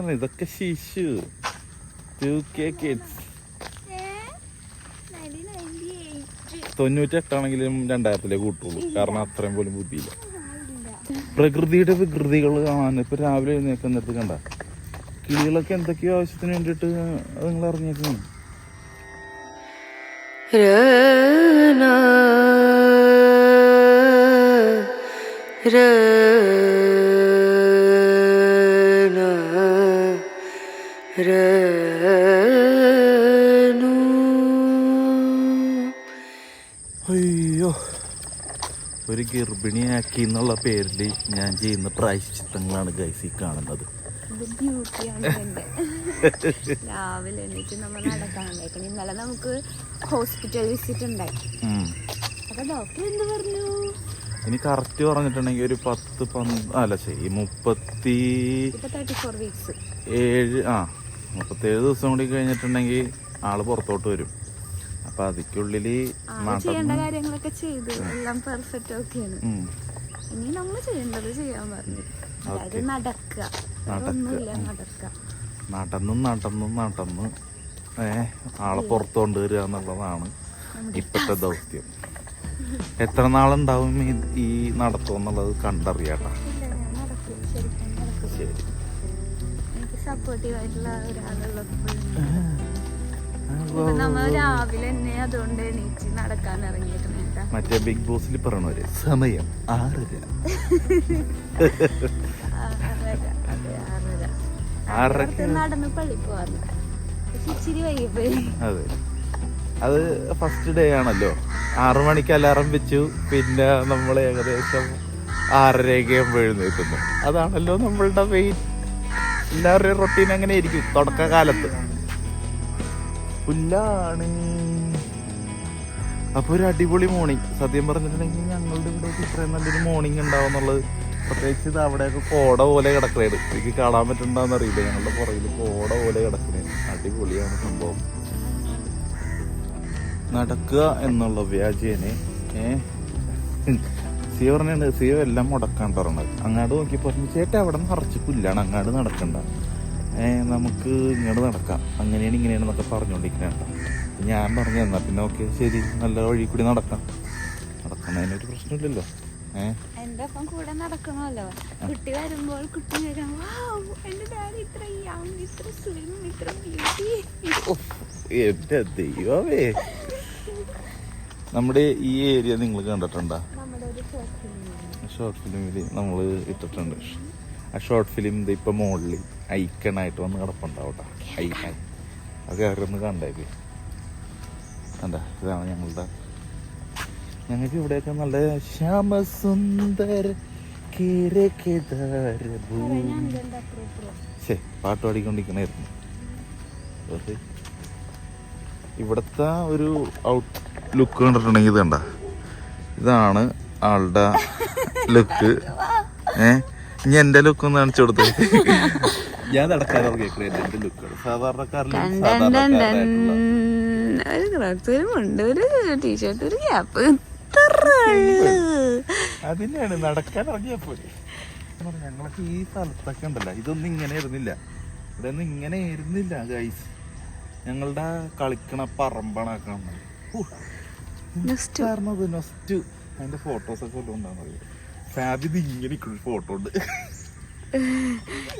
ഇതൊക്കെ ശിശു. തൊണ്ണൂറ്റെട്ടാണെങ്കിലും രണ്ടായിരത്തിലേ കൂട്ടുള്ളൂ. കാരണം അത്രയും പോലും ബുദ്ധിയില്ല. പ്രകൃതിയുടെ വികൃതികൾ കാണാൻ ഇപ്പൊ രാവിലെ എഴുന്നേക്കുന്നിടത്ത് കണ്ട. കിളികളൊക്കെ എന്തൊക്കെയോ ആവശ്യത്തിന് വേണ്ടിയിട്ട് അത് നിങ്ങൾ ഇറങ്ങിയേക്കുന്നു അയ്യോ ഒരു ഗർഭിണിയാക്കി എന്നുള്ള പേരിൽ ഞാൻ ചെയ്യുന്ന പ്രായശ്ചിത്തങ്ങളാണ് ഗൈസ് ഈ കാണുന്നത്. രാവിലെ എണീറ്റ് നമ്മൾ നടക്കാണ്ടായിരിക്കണം ഇന്നലെ നമുക്ക് ഹോസ്പിറ്റൽ വിസിറ്റ് ഉണ്ടായി. അപ്പൊ ഡോക്ടർ എന്ത് പറഞ്ഞു? ഇനി കറക്റ്റ് പറഞ്ഞിട്ടുണ്ടെങ്കിൽ ഒരു പത്ത് പന്ത് അല്ല ശരി മുപ്പത്തി ഏഴ് ആ മുപ്പത്തേഴ് ദിവസം കൂടി കഴിഞ്ഞിട്ടുണ്ടെങ്കിൽ ആൾ പുറത്തോട്ട് വരും. അപ്പൊ അതിക്കുള്ളിൽ ചെയ്യേണ്ട നടന്ന് കാര്യങ്ങളൊക്കെ ചെയ്തു എല്ലാം പെർഫെക്റ്റ് ഓക്കെയാണ്. ഇനി നമ്മൾ ചെയ്യേണ്ടത് ചെയ്യാൻ പറഞ്ഞു. അതായത് നടക്കുക. ഒന്നുമില്ല നടക്കുക. നടന്നും നടന്നും നടന്ന് ഏ ആളെ പുറത്തു കൊണ്ടുവരിക എന്നുള്ളതാണ് ഇപ്പോഴത്തെ ദൗത്യം. എത്ര നാളുണ്ടാവും ഈ- നടത്തം എന്നുള്ളത് കണ്ടറിയാട്ടാ. ശരി. സപ്പോർട്ടീവ് ആയിട്ടുള്ള ഒരാളുള്ളപ്പോൾ നമ്മൾ രാവിലെ തന്നെ അതുകൊണ്ട് എണീറ്റ് നടക്കാൻ മറ്റേ ബിഗ് ബോസിൽ പറയണവര് സമയം ആറര. ആറര അതെ നടന്ന് പള്ളി ഇച്ചിരി വൈകിപ്പോയി. അതെ. അത് ഫസ്റ്റ് ഡേ ആണല്ലോ. ആറു മണിക്ക് അലാറം വെച്ചു. പിന്നെ നമ്മൾ ഏകദേശം ആറരയൊക്കെ ആകുമ്പോൾ എഴുന്നേൽക്കുന്നു. അതാണല്ലോ നമ്മളുടെ മെയിൻ എല്ലാവരുടെയും റൊട്ടീൻ അങ്ങനെ ഇരിക്കും തുടക്കകാലത്ത്. പുല്ലാണ്. അപ്പൊ ഒരു അടിപൊളി മോർണിംഗ് സത്യം പറഞ്ഞിട്ടുണ്ടെങ്കിൽ ഞങ്ങളുടെ ഇവിടെ ഇത്രയും നല്ലൊരു മോർണിംഗ് ഉണ്ടാവും എന്നുള്ളത്. പ്രത്യേകിച്ച് ഇത് അവിടെയൊക്കെ കോട പോലെ കിടക്കണേത്. എനിക്ക് കാണാൻ പറ്റുന്നുണ്ടോന്ന് അറിയില്ല. ഞങ്ങളുടെ പുറകിൽ കോട പോലെ കിടക്കണേ അടിപൊളിയാണ് സംഭവം. നടക്കുക എന്നുള്ള വ്യാജേനെ. ഏ? സിയ പറഞ്ഞാണ് സിയോ എല്ലാം മുടക്കാൻ പറഞ്ഞത്. അങ്ങാട് നോക്കി പറഞ്ഞു ചേട്ടാ അവിടെ നിറച്ച് പുല്ലാണ് അങ്ങാട് നടക്കണ്ട. നമുക്ക് ഇങ്ങോട്ട് നടക്കാം. അങ്ങനെയാണ് ഇങ്ങനെയാണെന്നൊക്കെ പറഞ്ഞുകൊണ്ടിരിക്കുന്നത് ഞാൻ പറഞ്ഞു തന്നാ പിന്നെ ഓക്കെ ശരി. നല്ല വഴി കൂടി നടക്കാം. നടക്കുന്നതിനൊരു പ്രശ്നമില്ലല്ലോ. ഏ? എന്റെ ഒപ്പം കൂടെ നടക്കണമല്ലോ. കുട്ടി വരുമ്പോൾ കുട്ടി വരും "Wow, എന്റെ ഡാഡി ഇത്ര ഇത്ര സ്ലിം ഇത്ര ബ്യൂട്ടി എന്റെ ദൈവമേ. നമ്മുടെ ഈ ഏരിയ നിങ്ങൾ കണ്ടിട്ടുണ്ടോ? ഷോർട്ട് ഫിലിമിൽ നമ്മൾ ഇട്ടിട്ടുണ്ട്. ആ ഷോർട്ട് ഫിലിം ഇത് ഇപ്പം മുകളിൽ ഐക്കണായിട്ട് വന്ന് കിടപ്പുണ്ടാവട്ടെ ഐക്കൺ. അത് കയറിയൊന്ന് കണ്ടേക്ക് കണ്ട ഇതാണ് ഞങ്ങളുടെ ഞങ്ങൾക്ക് ഇവിടെയൊക്കെ നല്ല ശ്യാമസുന്ദര ശേ പാട്ട് പാടിക്കൊണ്ടിരിക്കണായിരുന്നു വെറുതെ. ഇവിടുത്തെ ഒരു ഔട്ട് ലുക്ക് കണ്ടിട്ടുണ്ടെങ്കിൽ ഇത് കണ്ട. ഇതാണ് ആളുടെ ലുക്ക്. ഏ? ഇനി എന്റെ ലുക്ക് ഒന്ന് കാണിച്ചു കൊടുത്തു. ഞാൻ എന്റെ ഒരു ക്രോക്സ് ഒരു മുണ്ട് ഒരു ടീഷർട്ട് ഒരു ക്യാപ്പ് അതിനെയാണ് നടക്കാൻ ഇറങ്ങിയ പോലെ ഞങ്ങളൊക്കെ ഈ സ്ഥലത്തൊക്കെ ഉണ്ടല്ലോ ഇതൊന്നും ഇങ്ങനെ ഇരുന്നില്ല. ഇവിടെ ഒന്നും ഇങ്ങനെ ഇരുന്നില്ല ഗൈസ് ഞങ്ങളുടെ കളിക്കണ പറമ്പണാക്കണം കാരണത് നൊസ്റ്റ് അതിന്റെ ഫോട്ടോസ് ഒക്കെ ഉണ്ടാകുന്നത് ഇങ്ങനെ ഫോട്ടോ ഉണ്ട്.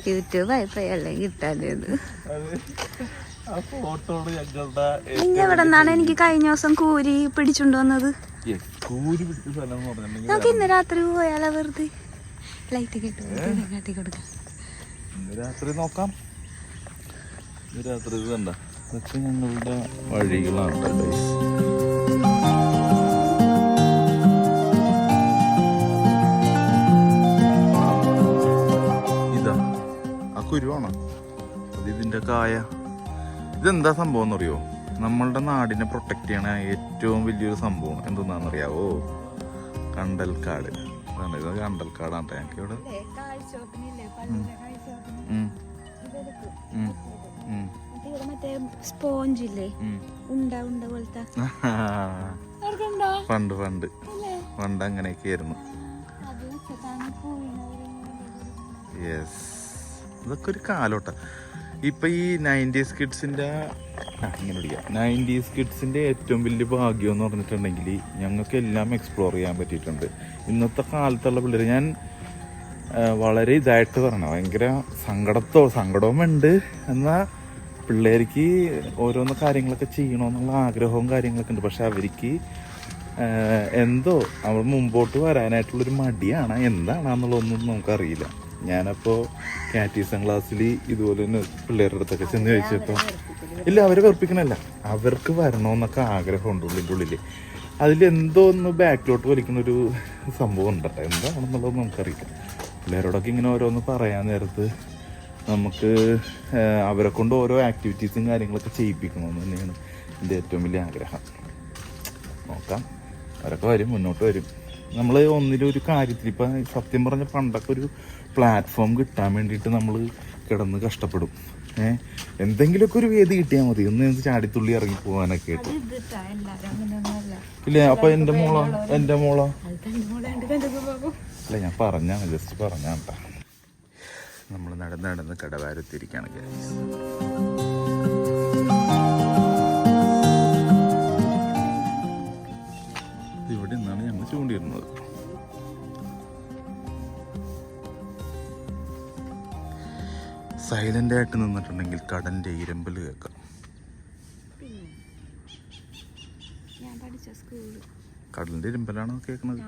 യൂട്യൂബ് ആയിപ്പോയി അല്ലെങ്കിൽ കിട്ടാനത് അത് ആ ഫോട്ടോ ഞങ്ങളുടെ നിങ്ങൾ എവിടെ നിന്നാണ് എനിക്ക് കഴിഞ്ഞ ദിവസം കൂരി പിടിച്ചുകൊണ്ട് വന്നത്? കൂരി പിടിച്ച സ്ഥലം എന്ന് പറഞ്ഞിട്ടുണ്ടെങ്കിൽ നമുക്ക് ഇന്ന് രാത്രി പോയാലോ വെറുതെ? ലൈറ്റ് കിട്ടും കാട്ടി കൊടുക്കാം. ഇന്ന് രാത്രി നോക്കാം. ഇന്ന് രാത്രി ഇത് കണ്ട. ഇതൊക്കെ ഞങ്ങളുടെ വഴികളാണ് ട്ടോ കുരുവാണ്? അത് ഇതിന്റെ കായ. ഇതെന്താ സംഭവം എന്നറിയോ? നമ്മളുടെ നാടിനെ പ്രൊട്ടക്റ്റ് ചെയ്യണ ഏറ്റവും വലിയൊരു സംഭവം. എന്തെന്നാണെന്നറിയാവോ? കണ്ടൽക്കാട്. ഇതാണ് ഇത് കണ്ടൽക്കാടാണ് ഞങ്ങൾക്ക് ഇവിടെ. പണ്ട് പണ്ട്. പണ്ട് അങ്ങനെയൊക്കെ ആയിരുന്നു യെസ് അതൊക്കെ ഒരു കാലോട്ട. ഇപ്പൊ ഈ നയന്റീസ് കിഡ്സിന്റെ ഇങ്ങനെ പിടിക്കാം നയന്റീസ് കിഡ്സിന്റെ ഏറ്റവും വലിയ ഭാഗ്യം എന്ന് പറഞ്ഞിട്ടുണ്ടെങ്കിൽ ഞങ്ങൾക്ക് എല്ലാം എക്സ്പ്ലോർ ചെയ്യാൻ പറ്റിയിട്ടുണ്ട്. ഇന്നത്തെ കാലത്തുള്ള പിള്ളേർ ഞാൻ വളരെ ഇതായിട്ട് പറഞ്ഞു ഭയങ്കര സങ്കടത്തോ സങ്കടവും ഉണ്ട്. എന്നാൽ പിള്ളേർക്ക് ഓരോന്ന് കാര്യങ്ങളൊക്കെ ചെയ്യണമെന്നുള്ള ആഗ്രഹവും കാര്യങ്ങളൊക്കെ ഉണ്ട്. പക്ഷെ അവർക്ക് എന്തോ അവർ മുമ്പോട്ട് വരാനായിട്ടുള്ളൊരു മടിയാണ് എന്താണെന്നുള്ളതൊന്നും നമുക്കറിയില്ല. ഞാനപ്പോൾ കാറ്റീസം ക്ലാസ്സിൽ ഇതുപോലെ തന്നെ പിള്ളേരുടെ അടുത്തൊക്കെ ചെന്ന് ചോദിച്ചപ്പോൾ ഇല്ല അവരെ വെറുപ്പിക്കണല്ല അവർക്ക് വരണമെന്നൊക്കെ ആഗ്രഹമുണ്ട് ഉള്ളിന്റെ ഉള്ളിൽ അതിലെന്തോ ഒന്ന് ബാക്കിലോട്ട് വലിക്കുന്ന ഒരു സംഭവം ഉണ്ടല്ലോ എന്താണെന്നുള്ളത് നമുക്കറിയില്ല. പിള്ളേരോടൊക്കെ ഇങ്ങനെ ഓരോന്ന് പറയാൻ നേരത്ത് നമുക്ക് അവരെ കൊണ്ട് ഓരോ ആക്ടിവിറ്റീസും കാര്യങ്ങളൊക്കെ ചെയ്യിപ്പിക്കണമെന്ന് തന്നെയാണ് എന്റെ ഏറ്റവും വലിയ ആഗ്രഹം. നോക്കാം. അവരൊക്കെ വരും മുന്നോട്ട് വരും. നമ്മൾ ഒന്നിലൊരു കാര്യത്തിൽ ഇപ്പം സത്യം പറഞ്ഞ പണ്ടൊക്കെ ഒരു പ്ലാറ്റ്ഫോം കിട്ടാൻ വേണ്ടിയിട്ട് നമ്മൾ കിടന്ന് കഷ്ടപ്പെടും. ഏഹ് എന്തെങ്കിലുമൊക്കെ ഒരു വേദി കിട്ടിയാൽ മതി. ഒന്ന് എന്ത് ചാടിത്തുള്ളി ഇറങ്ങി പോകാനൊക്കെ ആയിട്ട്. ഇല്ലേ? അപ്പൊ എന്റെ മോളോ? എന്റെ മോളോ? അല്ല ഞാൻ പറഞ്ഞാണ് ജസ്റ്റ് പറഞ്ഞാ കേട്ടാ. നമ്മൾ നടന്ന് നടന്ന് കടവാരത്തിരിക്കുകയാണ് ഇവിടെ നിന്നാണ് ഞങ്ങൾ ചൂണ്ടിയിരുന്നത്. സൈലന്റ് ആയിട്ട് നിന്നിട്ടുണ്ടെങ്കിൽ കടന്റെ ഇരമ്പൽ കേൾക്കാം. കടലിന്റെ ഇരമ്പലാണോ കേൾക്കുന്നത്?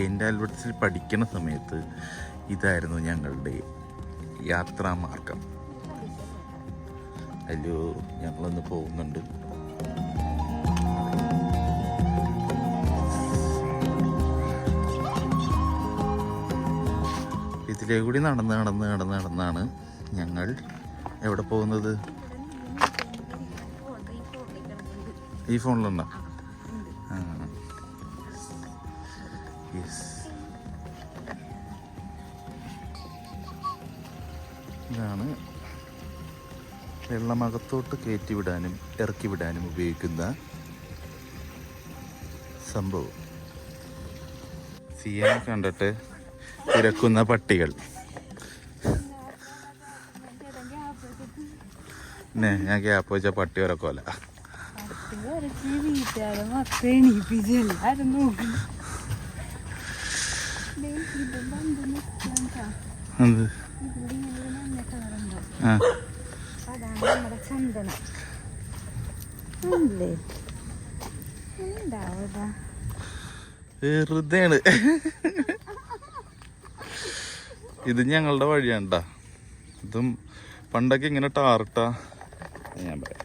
സെയിന്റ് ആൽബർട്ട്സിൽ പഠിക്കുന്ന സമയത്ത് ഇതായിരുന്നു ഞങ്ങളുടെ യാത്രാമാർഗം അല്ലോ ഞങ്ങളൊന്ന് പോകുന്നുണ്ട്. ഇതിലേ കൂടി നടന്ന് നടന്ന് നടന്ന് നടന്നാണ് ഞങ്ങൾ എവിടെ പോകുന്നത്? ഈ ഫോണിലുണ്ടോ ഇതാണ് വെള്ളമകത്തോട്ട് കയറ്റി വിടാനും ഇറക്കി വിടാനും ഉപയോഗിക്കുന്ന സംഭവം. സിയാൻ കണ്ടിട്ട് തിരക്കുന്ന പട്ടികൾ. പിന്നെ ഞാൻ ഗ്യാപ്പ് വെച്ച പട്ടി ഉറക്കോല എന്ത്. ആ അല്ലേ വെറുതെയാണ് ഇത് ഞങ്ങളുടെ വഴിയാണ് ട്ടാ. ഇതും പണ്ടൊക്കെ ഇങ്ങനെ ടാറിട്ടാ ഞാൻ പറയാം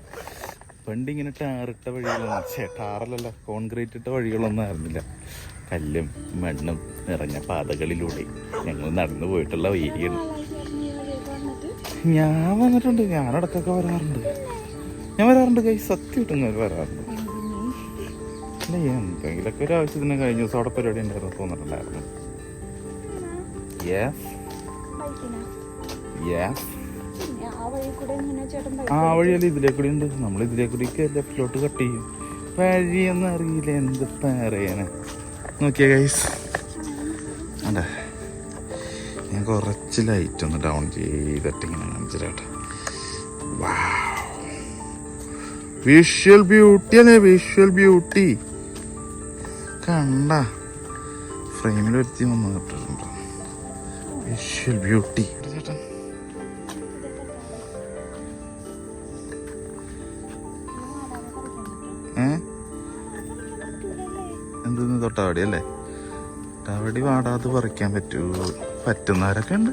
പണ്ട് ഇങ്ങനെ ടാറിട്ട വഴികളൊന്നും ഛേ ടാറല്ലല്ല. കോൺക്രീറ്റ് ഇട്ട വഴികളൊന്നും ആയിരുന്നില്ല. കല്ലും മണ്ണും നിറഞ്ഞ പാതകളിലൂടെ ഞങ്ങൾ നടന്നു പോയിട്ടുള്ള വേരിയാണ് ഞാൻ വന്നിട്ടുണ്ട്. ഞാൻ ഇടക്കൊക്കെ വരാറുണ്ട്. ഞാൻ വരാറുണ്ട് കൈ സത്യമായിട്ടും ഞാൻ വരാറുണ്ട്. അല്ല എന്തെങ്കിലുമൊക്കെ ഒരു ആവശ്യത്തിന് കഴിഞ്ഞ ദിവസം അവിടെ പരിപാടി ഉണ്ടായിരുന്നു തോന്നിട്ടുണ്ടായിരുന്നു യെസ് യെസ് ആ വഴിയല്ല ഇതിലേ കൂടി ഉണ്ട്. നമ്മൾ ഇതിലേ കൂടി ലെഫ്റ്റിലോട്ട് കട്ട് ചെയ്യും. വഴിയൊന്നും അറിയില്ല എന്ത് പറയാന്. നോക്കിയ ഗൈസ് അതെ. ഞാൻ കുറച്ച് ലൈറ്റ് ഒന്ന് ഡൗൺ ചെയ്തിട്ട് ഇങ്ങനെ കാണിച്ചിട്ട് വിഷ്വൽ ബ്യൂട്ടി അല്ലേ? വിഷ്വൽ ബ്യൂട്ടി കണ്ട. ഫ്രെയിമിൽ ഒരുത്തി വന്ന് കിട്ടിട്ടുണ്ട് വിഷ്വൽ ബ്യൂട്ടി എന്തെന്ന് തൊട്ടാവടി അല്ലേ? തൊട്ടാവടി വാടാതെ പറിക്കാൻ പറ്റൂ. പറ്റുന്നവരൊക്കെ ഉണ്ട്.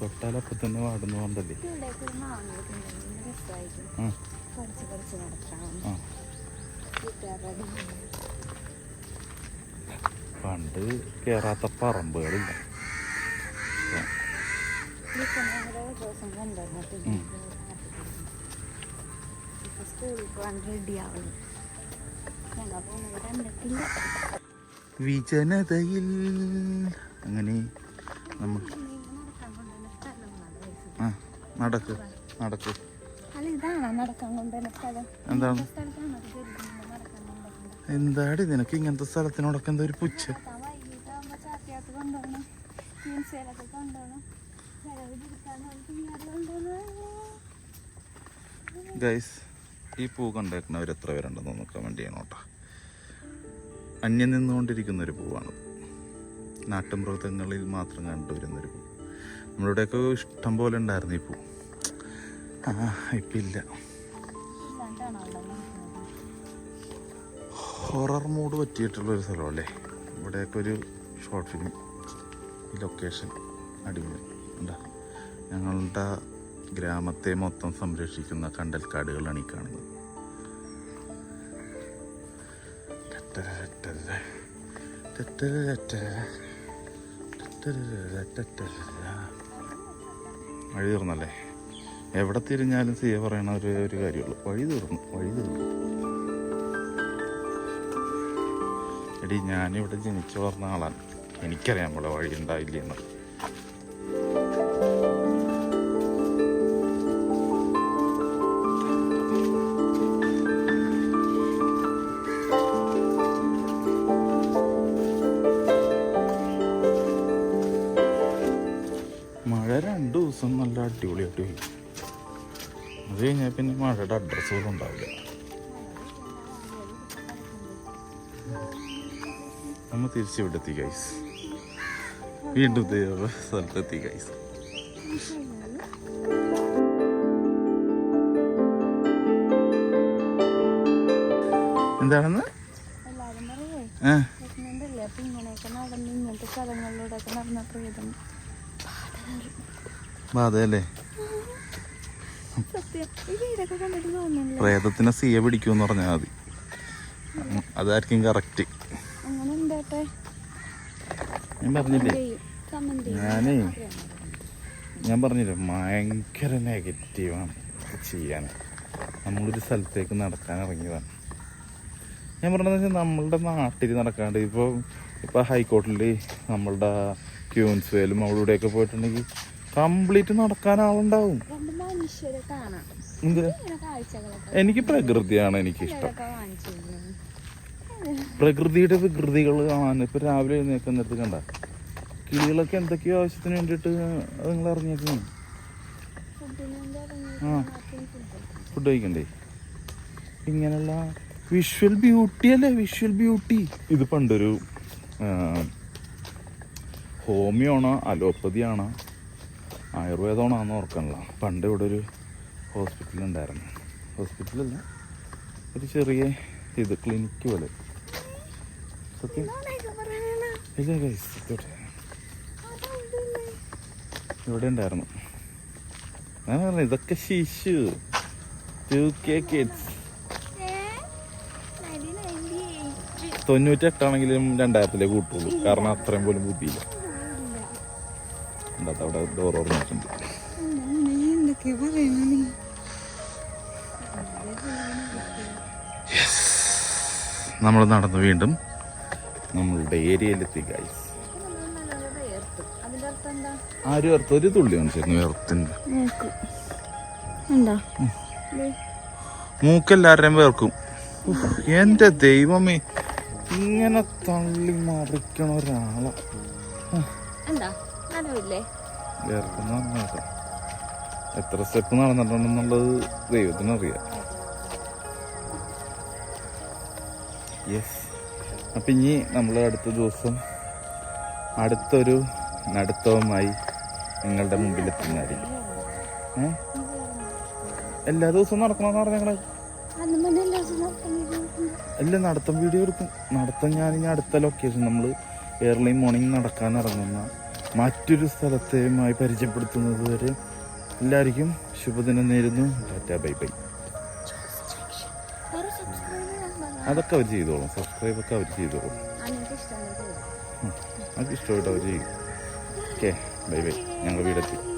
തൊട്ടാലപ്പൊ തന്നെ വാടുന്ന കൊണ്ടല്ലേ? പണ്ട് കേറാത്ത പറമ്പുകളില്ല. വിജനതയിൽ. അങ്ങനെ നമ്മൾ ആ നടക്ക് നടക്ക്. എന്താണ്? എന്താടി നിനക്ക് ഇങ്ങനത്തെ സ്ഥലത്തിനോടൊക്കെ എന്താ ഒരു പുച്ഛ? കൊണ്ടുപോകണം. ഗൈസ് ഈ പൂ കണ്ടേക്കുന്നവർ എത്ര പേരുണ്ടെന്ന് നോക്കാൻ ചെയ്യണം കേട്ടോ. അന്യം നിന്നുകൊണ്ടിരിക്കുന്ന ഒരു പൂവാണ്. നാട്ടുമൃഗങ്ങളിൽ മാത്രം കണ്ടുവരുന്നൊരു പൂ. നമ്മളിവിടെയൊക്കെ ഇഷ്ടം പോലെ ഉണ്ടായിരുന്നു ഈ പൂ. ആ ഇപ്പം ഇല്ല. ഹൊറർ മൂഡ് പറ്റിയിട്ടുള്ളൊരു സ്ഥലമല്ലേ ഇവിടെയൊക്കെ ഒരു ഷോർട്ട് ഫിലിം ഈ ലൊക്കേഷൻ അടിപൊളി. ഞങ്ങളുടെ ഗ്രാമത്തെ മൊത്തം സംരക്ഷിക്കുന്ന കണ്ടൽക്കാടുകളാണ് ഈ കാണുന്നത്. വഴി തീർന്നല്ലേ? എവിടെ തിരിഞ്ഞാലും സിയ പറയണ ഒരു ഒരു കാര്യമുള്ളൂ. വഴി തീർന്നു. വഴി തീർന്നു. എടി ഞാനിവിടെ ജനിച്ചു പറഞ്ഞ ആളാണ്. എനിക്കറിയാൻ പോലെ വഴി ഉണ്ടായില്ല പോയി അത് കഴിഞ്ഞാൽ പിന്നെ മഴയുടെ അഡ്രസ്സ് പോലും ഉണ്ടാവില്ല. നമ്മൾ തിരിച്ചിവിടെ എത്തി ഗൈസ് വീണ്ടും സ്ഥലത്തെത്തി ഗൈസ് എന്താണെന്ന്? ബാധയല്ലേ? പ്രേതത്തിനെ സിയെ പിടിക്കുമെന്ന് പറഞ്ഞാൽ മതി. അതായിരിക്കും കറക്റ്റ് ഞാൻ പറഞ്ഞില്ലേ? ഞാനേ ഞാൻ പറഞ്ഞില്ലേ ഭയങ്കര നെഗറ്റീവാണ് ചെയ്യാൻ നമ്മളൊരു സ്ഥലത്തേക്ക് നടക്കാൻ ഇറങ്ങിയതാണ്. ഞാൻ പറഞ്ഞതെന്ന് വെച്ചാൽ നമ്മളുടെ നാട്ടിൽ നടക്കാണ്ട് ഇപ്പോൾ ഇപ്പോൾ ഹൈക്കോർട്ടിൽ നമ്മളുടെ ക്യൂൻസ് വേലും അവിടെ ഇവിടെയൊക്കെ പോയിട്ടുണ്ടെങ്കിൽ കംപ്ലീറ്റ് നടക്കാൻ ആളുണ്ടാവും. എനിക്ക് പ്രകൃതിയാണ് എനിക്ക് ഇഷ്ടം പ്രകൃതിയുടെ വികൃതികൾ കാണാൻ ഇപ്പൊ രാവിലെ എഴുന്നേക്കുന്നിടത്ത് കണ്ട. കിളികളൊക്കെ എന്തൊക്കെയോ ആവശ്യത്തിന് വേണ്ടിട്ട് നിങ്ങൾ ഇറങ്ങിയേക്കുന്നു. ആ. ഫുഡ് കഴിക്കണ്ടേ? ഇങ്ങനെയുള്ള വിഷ്വൽ ബ്യൂട്ടി അല്ലേ? വിഷ്വൽ ബ്യൂട്ടി ഇത് പണ്ടൊരു ഹോമിയോ ആണോ അലോപ്പതി ആണോ ആയുർവേദമാണോ ഓർക്കണില്ല. പണ്ട് ഇവിടെ ഒരു ഹോസ്പിറ്റൽ ഉണ്ടായിരുന്നു ഹോസ്പിറ്റലല്ല ഒരു ചെറിയ ഇത് ക്ലിനിക്ക് പോലെ. ഇവിടെ ഉണ്ടായിരുന്നു. ഞാൻ പറഞ്ഞു ഇതൊക്കെ ശിശു. ടു കെ തൊണ്ണൂറ്റെട്ടാണെങ്കിലും രണ്ടായിരത്തിലേ കൂട്ടുള്ളൂ. കാരണം അത്രയും പോലും ബുദ്ധിയില്ല. എന്താ അവിടെ ഡോർ നീ? നമ്മൾ നടന്നു വീണ്ടും നമ്മളുടെ ഏരിയയിലെത്തി ഗൈസ് ആരും എർത്ത് ഒരു തുള്ളി മനസ്സിലായിരുന്നു എർത്തിന്റെ മൂക്കെല്ലാവരുടെയും വേർക്കും. എന്റെ ദൈവമേ ഇങ്ങനെ തള്ളി മറിക്കണ ഒരാളെ. എന്താ? എത്ര സ്റ്റെപ്പ് നടന്നിട്ടുണ്ടെന്നുള്ളത് ദൈവത്തിനറിയാം. യെസ് അപ്പം ഇനി നമ്മൾ അടുത്ത ദിവസം അടുത്തൊരു നടത്തവുമായി നിങ്ങളുടെ മുമ്പിൽ എത്തുന്നതായിരിക്കും ഏ? എല്ലാ ദിവസവും നടക്കണമെന്ന് പറഞ്ഞ അല്ല നടത്തം വീഡിയോ എടുക്കും. നടത്തം ഞാൻ ഇനി അടുത്ത ലൊക്കേഷൻ നമ്മൾ ഏർലി മോർണിംഗ് നടക്കാൻ ഇറങ്ങുന്ന മറ്റൊരു സ്ഥലത്തെയുമായി പരിചയപ്പെടുത്തുന്നത് വരെ എല്ലാവർക്കും ശുഭദിനം നേരുന്നു. Tata bye bye. അതൊക്കെ അവർ ചെയ്തോളും. സബ്സ്ക്രൈബ് ഒക്കെ അവർ ചെയ്തോളും. ആ നിങ്ങൾക്ക് അവർ നമുക്ക് ചെയ്യും. Okay bye bye. ഞങ്ങൾ വീടെത്തി.